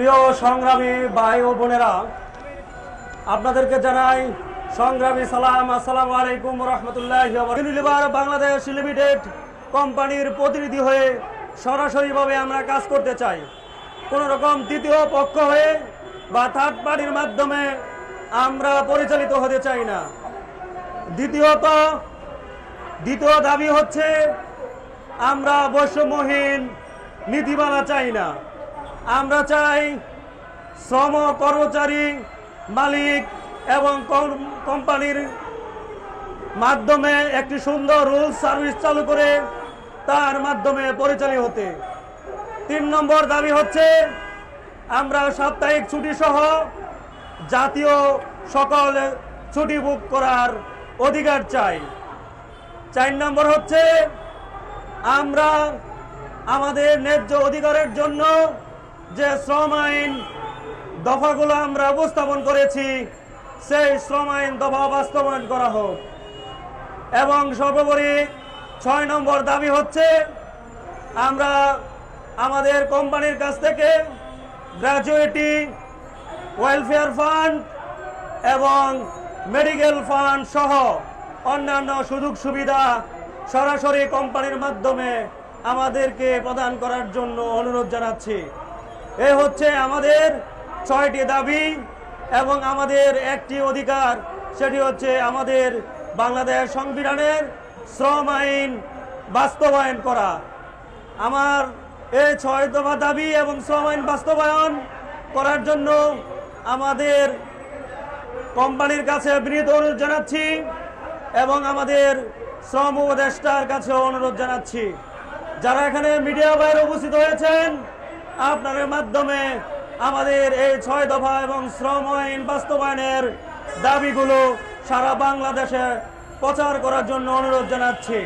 প্রিয় সংগ্রামী ভাই ও বোনেরা, আপনাদেরকে জানাই সংগ্রামী সালাম, আসসালামু আলাইকুম রহমতুল্লাহ ইউনিলিভার বাংলাদেশ লিমিটেড কোম্পানির প্রতিনিধি হয়ে সরাসরিভাবে আমরা কাজ করতে চাই। কোনো রকম তৃতীয় পক্ষ হয়ে বা থার্ড পার্টির মাধ্যমে আমরা পরিচালিত হতে চাই না। দ্বিতীয়ত, দ্বিতীয় দাবি হচ্ছে আমরা বৈষম্যহীন নীতিমালা চাই না। আমরা চাই শ্রম কর্মচারী মালিক এবং কোম্পানির মাধ্যমে একটি সুন্দর রুলস সার্ভিস চালু করে তার মাধ্যমে পরিচালিত হতে। তিন নম্বর দাবি হচ্ছে, আমরা সাপ্তাহিক ছুটি সহ জাতীয় সকল ছুটি বুক করার অধিকার চাই। চার নম্বর হচ্ছে, আমরা আমাদের ন্যায্য অধিকারের জন্য যে শ্রম আইন দফাগুলো আমরা উপস্থাপন করেছি, সেই শ্রম আইন দফা বাস্তবায়ন করা হোক। এবং সর্বোপরি ছয় নম্বর দাবি হচ্ছে, আমরা আমাদের কোম্পানির কাছ থেকে গ্র্যাজুয়েটি ওয়েলফেয়ার ফান্ড এবং মেডিকেল ফান্ড সহ অন্যান্য সুযোগ সুবিধা সরাসরি কোম্পানির মাধ্যমে আমাদেরকে প্রদান করার জন্য অনুরোধ জানাচ্ছি। এ হচ্ছে আমাদের ছয়টি দাবি এবং আমাদের একটি অধিকার, সেটি হচ্ছে আমাদের বাংলাদেশ সংবিধানের শ্রম আইন বাস্তবায়ন করা। আমার এই ছয় দফা দাবি এবং শ্রম আইন বাস্তবায়ন করার জন্য আমাদের কোম্পানির কাছে বিনীত অনুরোধ জানাচ্ছি এবং আমাদের শ্রম উপদেষ্টার কাছে অনুরোধ জানাচ্ছি। যারা এখানে মিডিয়া বাইরে উপস্থিত হয়েছেন আপনাদের মাধ্যমে আমাদের এই ছয় দফা এবং শ্রম আইন বাস্তবায়নের দাবিগুলো সারা বাংলাদেশে প্রচার করার জন্য অনুরোধ জানাচ্ছি।